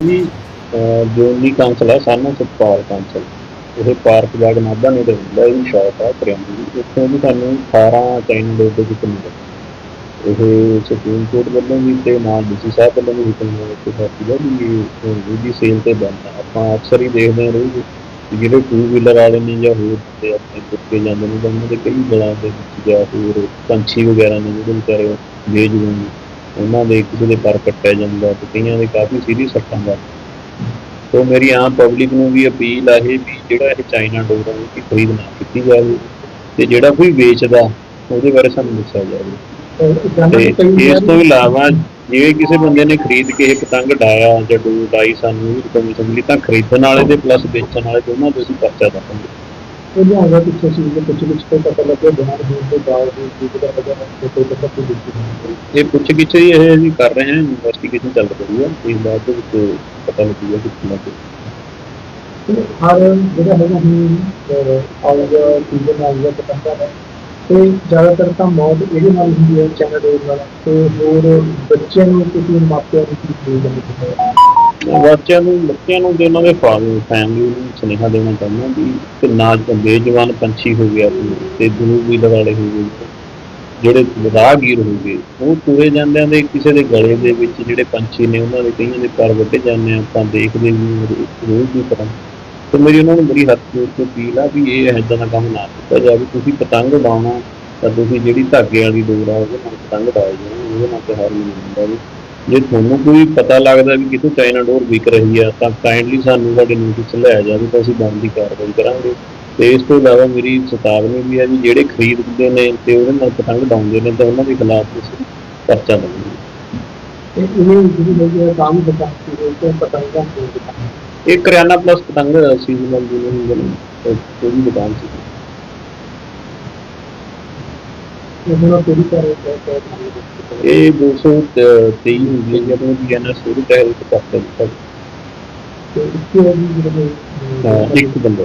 ਜੀ ਜੋਨੀ ਕਾਉਂਸਲ ਹੈ ਸਾਨੂੰ ਸਤਪਾਲ ਕਾਉਂਸਲ ਇਹ ਪਾਰਕ ਬਾਗ ਨਾਭਾ ਨੇ ਹੁੰਦਾ, ਇਹ ਸ਼ਾਪ ਹੈ, ਕਰਿਆਨੇ ਦੀ। ਇੱਥੋਂ ਵੀ ਸਾਨੂੰ 18 ਚਾਈਨਾ ਡੋਰ ਦੇ ਵਿੱਚ ਮਿਲੇ ਇਹ ਸੁਪਰੀਮ ਕੋਰਟ ਵੱਲੋਂ ਵੀ ਤੇ ਨਾਲ ਡੀਸੀ ਸਾਹਿਬ ਵੱਲੋਂ ਵੀ ਹੁਕਮ ਹੋਇਆ ਕਿ ਸਾਡੀ ਵੀ ਇਹ ਸੇਲ ਤੇ ਬੰਦ ਆਪਾਂ ਅਕਸਰ ਹੀ ਦੇਖਦੇ ਹਾਂ ਰੋਜ਼ ਜਿਹੜੇ ਟੂ ਵੀਲਰ ਵਾਲੇ ਨੇ ਜਾਂ ਹੋਰ ਤੇ ਆਪਣੇ ਕੁੱਤੇ ਜਾਂਦੇ ਨੇ ਤਾਂ ਉਹਨਾਂ ਦੇ ਕਈ ਗਲਾਂ ਦੇ ਵਿੱਚ ਜਾਂ ਹੋਰ ਪੰਛੀ ਵਗੈਰਾ ਨੇ ਜਿਹੜੇ ਵਿਚਾਰੇ ਬੇਜੂ ਉਹਨਾਂ ਦੇ ਕਿਸੇ ਦੇ ਪਰ ਕੱਟਿਆ ਜਾਂਦਾ ਤੇ ਕਈਆਂ ਦੇ ਕਾਫੀ ਸੀਰੀਅਸ ਸੱਟਾਂ ਦਾ ਤੋ ਮੇਰੀ ਆਮ ਪਬਲਿਕ ਨੂੰ ਵੀ ਅਪੀਲ ਆ ਇਹ ਵੀ ਜਿਹੜਾ ਇਹ ਚਾਈਨਾ ਡੋਰ ਹੈ ਇਹਦੀ ਖਰੀਦ ਨਾ ਕੀਤੀ ਜਾਵੇ ਤੇ ਜਿਹੜਾ ਕੋਈ ਵੇਚਦਾ, ਉਹਦੇ ਬਾਰੇ ਸਾਨੂੰ ਦੱਸਿਆ ਜਾਵੇ। ਤੇ ਇਸ ਤੋਂ ਇਲਾਵਾ ਜੇ ਕਿਸੇ ਬੰਦੇ ਨੇ ਖਰੀਦ ਕੇ ਇਹ ਪਤੰਗ ਡਾਇਆ ਜਾਂ ਡੋਰ ਡਾਈ ਸਾਨੂੰ ਇਹ ਇਨਫੋਰਮੇਸ਼ਨ ਤਾਂ ਖਰੀਦਣ ਵਾਲੇ ਦੇ ਪਲੱਸ ਵੇਚਣ ਵਾਲੇ ਦੋਨਾਂ ਦੇ ਅਸੀਂ ਪਰਚਾ ਦਵਾਂਗੇ। ਉਹਦੇ ਆਗਾ ਪਿੱਛੇ ਸੀ যে ਕੁਝ ਵਿੱਚ ਤੋਂ ਪਤਾ ਲੱਗਿਆ ਬਿਹਾਰ ਹੋਣ ਦੇ ਬਾਵਜੂਦ ਵੀ ਜਿਹੜਾ ਹੈਗਾ ਉਹ ਕੋਈ ਪਤਾ ਨਹੀਂ ਦਿੱਤੀ ਇਹ ਪੁੱਛ ਗਿੱਛ ਹੀ ਇਹ ਅਸੀਂ ਕਰ ਰਹੇ ਹਾਂ ਇਨਵੈਸਟੀਗੇਸ਼ਨ ਚੱਲ ਰਹੀ ਹੈ ਇਸ ਬਾਅਦ ਦੇ ਵਿੱਚ ਪਤਾ ਲੱਗੂਗਾ ਕਿ ਕਿੰਨਾ ਕੁ ਹਰ ਜਿਹੜਾ ਹੈਗਾ ਹੁਣ ਆਉਗਾ ਸੀਜ਼ਨ ਆਉਗਾ ਪਤੰਗਾ ਦਾ ਤੇ ਜ਼ਿਆਦਾਤਰ ਤਾਂ ਮੌਤ ਇਹਦੇ ਨਾਲ ਹੁੰਦੀ ਹੈ ਚਾਈਨਾ ਡੋਰ ਨਾਲ ਤੇ ਹੋਰ ਬੱਚਿਆਂ ਨੂੰ ਕਿਸੇ ਮਾਪਿਆਂ ਨੂੰ ਕੀ ਦੇ ਦਿੰਦੇ ਬੱਚਿਆਂ ਨੂੰ ਬੱਚਿਆਂ ਨੂੰ ਤੇ ਉਹਨਾਂ ਦੇ ਫਾਦਰ ਫੈਮਿਲੀ ਨੂੰ ਸੁਨੇਹਾ ਦੇਣਾ ਚਾਹੁੰਦਾ ਵੀ ਕਿ ਨਾ ਬੇਜਵਾਨ ਪੰਛੀ ਹੋ ਗਿਆ ਤੇ ਦੂਰ ਵੀ ਵਾਲੇ ਹੋ ਗਏ। ਜਿਹੜੇ ਰਾਹਗੀਰ ਹੋ ਗਏ, ਉਹ ਤੁਰੇ ਜਾਂਦਿਆਂ ਦੇ ਕਿਸੇ ਦੇ ਗਲੇ ਦੇ ਵਿੱਚ ਜਿਹੜੇ ਪੰਛੀ ਨੇ, ਉਹਨਾਂ ਦੇ ਕਈਆਂ ਦੇ ਪਰ ਵੱਢੇ ਜਾਂਦੇ ਆਪਾਂ ਦੇਖਦੇ ਵੀ ਰੋਜ਼ ਦੀ ਤਰ੍ਹਾਂ। ਤੇ ਮੇਰੀ ਉਹਨਾਂ ਨੂੰ ਬੜੀ ਹੱਥ ਜੋੜ ਕੇ ਅਪੀਲ ਆ ਵੀ ਇਹ ਇਦਾਂ ਦਾ ਕੰਮ ਨਾ ਕੀਤਾ ਜਾਵੇ, ਤੁਸੀਂ ਪਤੰਗ ਉਡਾਉਣਾ ਤਾਂ ਤੁਸੀਂ ਜਿਹੜੀ ਧਾਗੇ ਵਾਲੀ ਡੋਰ ਆ, ਉਹਦੇ ਨਾਲ ਪਤੰਗ ਉਡਾਏ ਜਾਣ, ਉਹਦੇ ਨਾਲ ਤਿਉਹਾਰ ਨਹੀਂ ਹੁੰਦਾ ਵੀ ਜੇ ਤੁਹਾਨੂੰ ਕੋਈ ਪਤਾ ਲੱਗਦਾ ਵੀ ਕਿਤੋਂ ਚਾਈਨਾ ਡੋਰ ਵਿਕ ਰਹੀ ਆ ਤਾਂ ਕਾਈਂਡਲੀ ਸਾਨੂੰ ਸਾਡੇ ਨੋਟਿਸ ਲਿਆ ਜਾਵੇ ਤਾਂ ਅਸੀਂ ਬਣਦੀ ਕਾਰਵਾਈ ਕਰਾਂਗੇ। ਤੇ ਇਸ ਤੋਂ ਇਲਾਵਾ ਮੇਰੀ ਚੇਤਾਵਨੀ ਵੀ ਹੈ ਵੀ ਜਿਹੜੇ ਖਰੀਦਦੇ ਨੇ ਤੇ ਉਹਦੇ ਨਾਲ ਪਤੰਗ ਡਾਉਂਦੇ ਨੇ ਤਾਂ ਉਹਨਾਂ ਦੇ ਖਿਲਾਫ ਅਸੀਂ ਪਰਚਾ ਤੇ ਇਹ ਜਿਹੜੀ ਹੈਗੀ ਹੈ ਕੰਮ ਕੇ ਤੇ ਪਤੰਗਾ ਗਿਆ ਇਹ ਕਰਿਆਨਾ ਪਲੱਸ ਪਤੰਗ ਸੀਜ਼ਨਲ ਜਿਵੇਂ ਹੁੰਦੇ ਨੇ ਉਹ ਉਹਦੀ ਦੁਕਾਨ ਸੀ ਇਹ ਹੁਣ ਪੂਰੀ ਤਰ੍ਹਾਂ ਇਹ 223 ਹੁੰਦੀ ਹੈ ਜਦੋਂ ਬੀਐਨਐਸ ਸ਼ੁਰੂ ਤਹਿ ਵਿੱਚ ਕਰਦੇ ਤੇ ਇੱਕ ਬੰਦਾ।